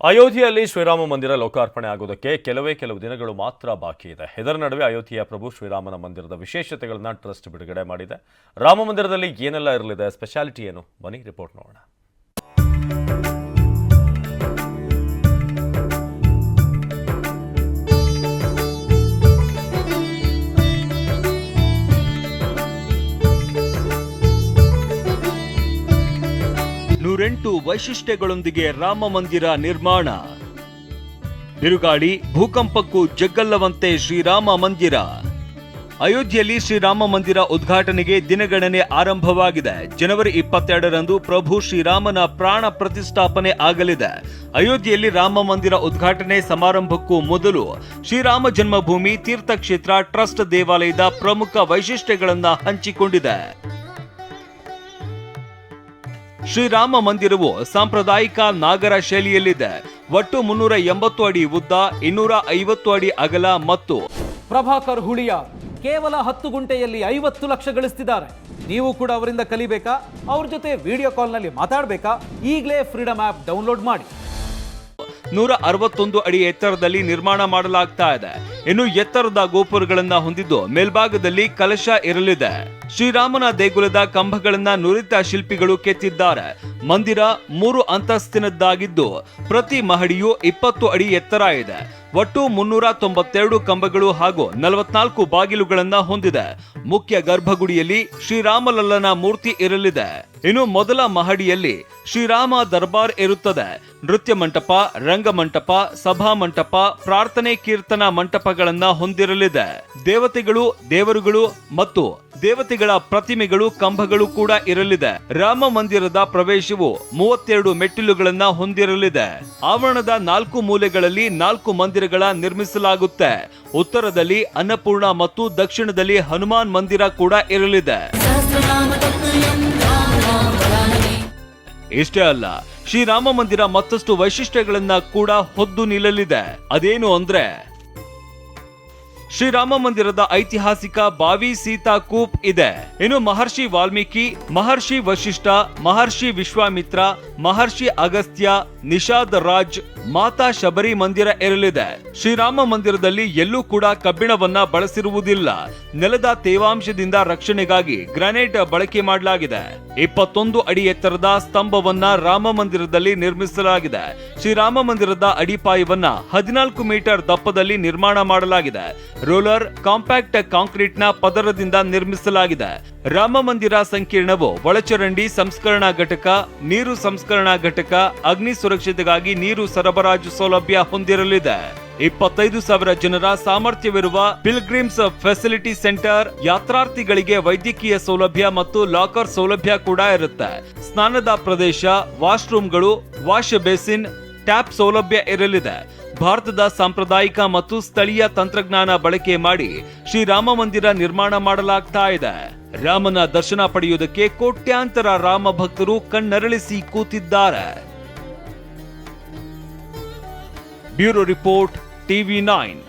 ಅಯೋಧ್ಯೆಯಲ್ಲಿ ಶ್ರೀರಾಮ ಮಂದಿರ ಲೋಕಾರ್ಪಣೆ ಆಗುವುದಕ್ಕೆ ಕೆಲವೇ ಕೆಲವು ದಿನಗಳು ಮಾತ್ರ ಬಾಕಿ ಇದೆ. ಇದರ ನಡುವೆ ಅಯೋಧ್ಯೆಯ ಪ್ರಭು ಶ್ರೀರಾಮನ ಮಂದಿರದ ವಿಶೇಷತೆಗಳನ್ನು ಟ್ರಸ್ಟ್ ಬಿಡುಗಡೆ ಮಾಡಿದೆ. ರಾಮ ಮಂದಿರದಲ್ಲಿ ಏನೆಲ್ಲ ಇರಲಿದೆ? ಸ್ಪೆಷಾಲಿಟಿ ಏನು? ಬನ್ನಿ ರಿಪೋರ್ಟ್ ನೋಡೋಣ. ನೂರೆಂಟು ವೈಶಿಷ್ಟ್ಯಗಳೊಂದಿಗೆ ರಾಮ ಮಂದಿರ ನಿರ್ಮಾಣ. ಬಿರುಗಾಳಿ ಭೂಕಂಪಕ್ಕೂ ಜಗ್ಗಲ್ಲವಂತೆ ಶ್ರೀರಾಮ ಮಂದಿರ. ಅಯೋಧ್ಯೆಯಲ್ಲಿ ಶ್ರೀರಾಮ ಮಂದಿರ ಉದ್ಘಾಟನೆಗೆ ದಿನಗಣನೆ ಆರಂಭವಾಗಿದೆ. ಜನವರಿ ಇಪ್ಪತ್ತೆರಡರಂದು ಪ್ರಭು ಶ್ರೀರಾಮನ ಪ್ರಾಣ ಪ್ರತಿಷ್ಠಾಪನೆ ಆಗಲಿದೆ. ಅಯೋಧ್ಯೆಯಲ್ಲಿ ರಾಮ ಮಂದಿರ ಉದ್ಘಾಟನೆ ಸಮಾರಂಭಕ್ಕೂ ಮೊದಲು ಶ್ರೀರಾಮ ಜನ್ಮಭೂಮಿ ತೀರ್ಥಕ್ಷೇತ್ರ ಟ್ರಸ್ಟ್ ದೇವಾಲಯದ ಪ್ರಮುಖ ವೈಶಿಷ್ಟ್ಯಗಳನ್ನು ಹಂಚಿಕೊಂಡಿದೆ. ಶ್ರೀರಾಮ ಮಂದಿರವು ಸಾಂಪ್ರದಾಯಿಕ ನಾಗರ ಶೈಲಿಯಲ್ಲಿದೆ. ಒಟ್ಟು ಮುನ್ನೂರ ಎಂಬತ್ತು ಅಡಿ ಉದ್ದ ಇನ್ನೂರ ಐವತ್ತು ಅಡಿ ಅಗಲ ಮತ್ತು ಪ್ರಭಾಕರ್ ಹುಳಿಯ ಕೇವಲ ಹತ್ತು ಗುಂಟೆಯಲ್ಲಿ ಐವತ್ತು ಲಕ್ಷ ಗಳಿಸ್ತಿದ್ದಾರೆ. ನೀವು ಕೂಡ ಅವರಿಂದ ಕಲಿಬೇಕಾ? ಅವ್ರ ಜೊತೆ ವಿಡಿಯೋ ಕಾಲ್ನಲ್ಲಿ ಮಾತಾಡಬೇಕಾ? ಈಗಲೇ ಫ್ರೀಡಮ್ ಆ್ಯಪ್ ಡೌನ್ಲೋಡ್ ಮಾಡಿ. ನೂರ ಅರವತ್ತೊಂದು ಅಡಿ ಎತ್ತರದಲ್ಲಿ ನಿರ್ಮಾಣ ಮಾಡಲಾಗ್ತಾ ಇದೆ. ಇನ್ನು ಎತ್ತರದ ಗೋಪುರಗಳನ್ನ ಹೊಂದಿದ್ದು ಮೇಲ್ಭಾಗದಲ್ಲಿ ಕಲಶ ಇರಲಿದೆ. ಶ್ರೀರಾಮನ ದೇಗುಲದ ಕಂಬಗಳನ್ನ ನುರಿತ ಶಿಲ್ಪಿಗಳು ಕೆತ್ತಿದ್ದಾರೆ. ಮಂದಿರ ಮೂರು ಅಂತಸ್ತಿನದ್ದಾಗಿದ್ದು ಪ್ರತಿ ಮಹಡಿಯು ಇಪ್ಪತ್ತು ಅಡಿ ಎತ್ತರ ಇದೆ. ಒಟ್ಟು ಮುನ್ನೂರ ತೊಂಬತ್ತೆರಡು ಕಂಬಗಳು ಹಾಗೂ ನಲವತ್ನಾಲ್ಕು ಬಾಗಿಲುಗಳನ್ನ ಹೊಂದಿದೆ. ಮುಖ್ಯ ಗರ್ಭಗುಡಿಯಲ್ಲಿ ಶ್ರೀರಾಮಲಲ್ಲನ ಮೂರ್ತಿ ಇರಲಿದೆ. ಇನ್ನು ಮೊದಲ ಮಹಡಿಯಲ್ಲಿ ಶ್ರೀರಾಮ ದರ್ಬಾರ್ ಇರುತ್ತದೆ. ನೃತ್ಯ ಮಂಟಪ, ರಂಗಮಂಟಪ, ಸಭಾ ಮಂಟಪ, ಪ್ರಾರ್ಥನೆ ಕೀರ್ತನ ಮಂಟಪಗಳನ್ನ ಹೊಂದಿರಲಿದೆ. ದೇವತೆಗಳು, ದೇವರುಗಳು ಮತ್ತು ದೇವತೆಗಳ ಪ್ರತಿಮೆಗಳು, ಕಂಬಗಳು ಕೂಡ ಇರಲಿದೆ. ರಾಮ ಮಂದಿರದ ಪ್ರವೇಶವು ಮೂವತ್ತೆರಡು ಮೆಟ್ಟಿಲುಗಳನ್ನ ಹೊಂದಿರಲಿದೆ. ಆವರಣದ ನಾಲ್ಕು ಮೂಲೆಗಳಲ್ಲಿ ನಾಲ್ಕು ಮಂದಿರಗಳ ನಿರ್ಮಿಸಲಾಗುತ್ತೆ. ಉತ್ತರದಲ್ಲಿ ಅನ್ನಪೂರ್ಣ ಮತ್ತು ದಕ್ಷಿಣದಲ್ಲಿ ಹನುಮಾನ್ ಮಂದಿರ ಕೂಡ ಇರಲಿದೆ. ಇಷ್ಟೇ ಅಲ್ಲ, ಶ್ರೀರಾಮ ಮಂದಿರ ಮತ್ತಷ್ಟು ವೈಶಿಷ್ಟ್ಯಗಳನ್ನ ಕೂಡ ಹೊದ್ದು ನಿಲ್ಲಲಿದೆ. ಅದೇನು ಅಂದ್ರೆ ಶ್ರೀರಾಮ ಮಂದಿರದ ಐತಿಹಾಸಿಕ ಬಾವಿ ಸೀತಾ ಕೂಪ್ ಇದೆ. ಇನ್ನು ಮಹರ್ಷಿ ವಾಲ್ಮೀಕಿ, ಮಹರ್ಷಿ ವಶಿಷ್ಠ, ಮಹರ್ಷಿ ವಿಶ್ವಾಮಿತ್ರ, ಮಹರ್ಷಿ ಅಗಸ್ತ್ಯ, ನಿಷಾದ್ ರಾಜ್, ಮಾತಾ ಶಬರಿ ಮಂದಿರ ಇರಲಿದೆ. ಶ್ರೀರಾಮ ಮಂದಿರದಲ್ಲಿ ಎಲ್ಲೂ ಕೂಡ ಕಬ್ಬಿಣವನ್ನ ಬಳಸಿರುವುದಿಲ್ಲ. ನೆಲದ ತೇವಾಂಶದಿಂದ ರಕ್ಷಣೆಗಾಗಿ ಗ್ರಾನೈಟ್ ಬಳಕೆ ಮಾಡಲಾಗಿದೆ. ಇಪ್ಪತ್ತೊಂದು ಅಡಿ ಎತ್ತರದ ಸ್ತಂಭವನ್ನ ರಾಮ ಮಂದಿರದಲ್ಲಿ ನಿರ್ಮಿಸಲಾಗಿದೆ. ಶ್ರೀರಾಮ ಮಂದಿರದ ಅಡಿಪಾಯವನ್ನ ಹದಿನಾಲ್ಕು ಮೀಟರ್ ದಪ್ಪದಲ್ಲಿ ನಿರ್ಮಾಣ ಮಾಡಲಾಗಿದೆ. ರೋಲರ್ ಕಾಂಪ್ಯಾಕ್ಟ್ ಕಾಂಕ್ರೀಟ್ನ ಪದರದಿಂದ ನಿರ್ಮಿಸಲಾಗಿದೆ. ರಾಮ ಮಂದಿರ ಸಂಕೀರ್ಣವು ಒಳಚರಂಡಿ ಸಂಸ್ಕರಣಾ ಘಟಕ, ನೀರು ಸಂಸ್ಕರಣಾ ಘಟಕ, ಅಗ್ನಿ ಸುರಕ್ಷತೆಗಾಗಿ ನೀರು ಸರಬರಾಜು ಸೌಲಭ್ಯ ಹೊಂದಿರಲಿದೆ. ಇಪ್ಪತ್ತೈದು ಸಾವಿರ ಜನರ ಸಾಮರ್ಥ್ಯವಿರುವ ಪಿಲ್ಗ್ರಿಮ್ಸ್ ಫೆಸಿಲಿಟಿ ಸೆಂಟರ್ ಯಾತ್ರಾರ್ಥಿಗಳಿಗೆ ವೈದ್ಯಕೀಯ ಸೌಲಭ್ಯ ಮತ್ತು ಲಾಕರ್ ಸೌಲಭ್ಯ ಕೂಡ ಇರುತ್ತೆ. ಸ್ನಾನದ ಪ್ರದೇಶ, ವಾಶ್ರೂಮ್ಗಳು ವಾಶ್ ಬೇಸಿನ್, ಟ್ಯಾಪ್ ಸೌಲಭ್ಯ ಇರಲಿದೆ. ಭಾರತದ ಸಾಂಪ್ರದಾಯಿಕ ಮತ್ತು ಸ್ಥಳೀಯ ತಂತ್ರಜ್ಞಾನ ಬಳಕೆ ಮಾಡಿ ಶ್ರೀರಾಮ ಮಂದಿರ ನಿರ್ಮಾಣ ಮಾಡಲಾಗ್ತಾ ಇದೆ. ರಾಮನ ದರ್ಶನ ಪಡೆಯುವುದಕ್ಕೆ ಕೋಟ್ಯಾಂತರ ರಾಮ ಭಕ್ತರು ಕಣ್ಣರಳಿಸಿ ಕೂತಿದ್ದಾರೆ. Bureau report, TV nine.